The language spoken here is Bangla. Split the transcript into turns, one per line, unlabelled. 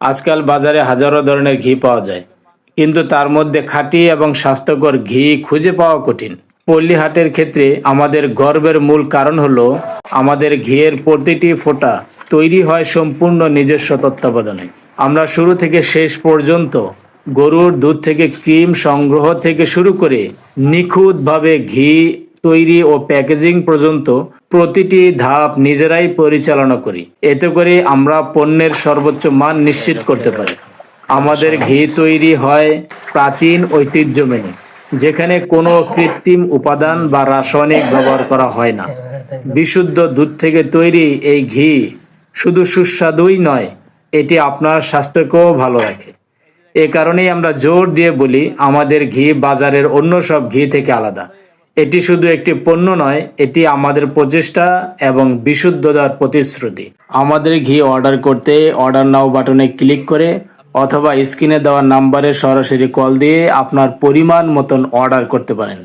আজকাল বাজারে হাজারো ধরনের ঘি পাওয়া যায়। কিন্তু তার মধ্যে খাঁটি এবং স্বাস্থ্যকর ঘি খুঁজে পাওয়া কঠিন। পল্লী হাটের ক্ষেত্রে আমাদের গর্বের মূল কারণ হলো, আমাদের ঘিয়ের প্রতিটি ফোঁটা তৈরি হয় সম্পূর্ণ নিজস্ব তত্ত্বাবধানে। আমরা শুরু থেকে শেষ পর্যন্ত গরুর দুধ থেকে ক্রিম সংগ্রহ থেকে শুরু করে নিখুঁতভাবে ঘি তৈরি ও প্যাকেজিং পর্যন্ত প্রতিটি ধাপ নিজেরাই পরিচালনা করি। এতে করে আমরা পণ্যের সর্বোচ্চ মান নিশ্চিত করতে পারি। আমাদের ঘি তৈরি হয় প্রাচীন ঐতিহ্য মেনে, যেখানে কোনো কৃত্রিম উপাদান বা রাসায়নিক ব্যবহার করা হয় না। বিশুদ্ধ দুধ থেকে তৈরি এই ঘি শুধু সুস্বাদুই নয়, এটি আপনার স্বাস্থ্যকেও ভালো রাখে। এ কারণেই আমরা জোর দিয়ে বলি, আমাদের ঘি বাজারের অন্য সব ঘি থেকে আলাদা। এটি শুধু একটি পণ্য নয়, এটি আমাদের প্রচেষ্টা এবং বিশুদ্ধতার প্রতিশ্রুতি। আমাদের ঘি অর্ডার করতে অর্ডার নাও বাটনে ক্লিক করে অথবা স্ক্রিনে দেওয়া নাম্বারে সরাসরি কল দিয়ে আপনার পরিমাণ মতন অর্ডার করতে পারেন।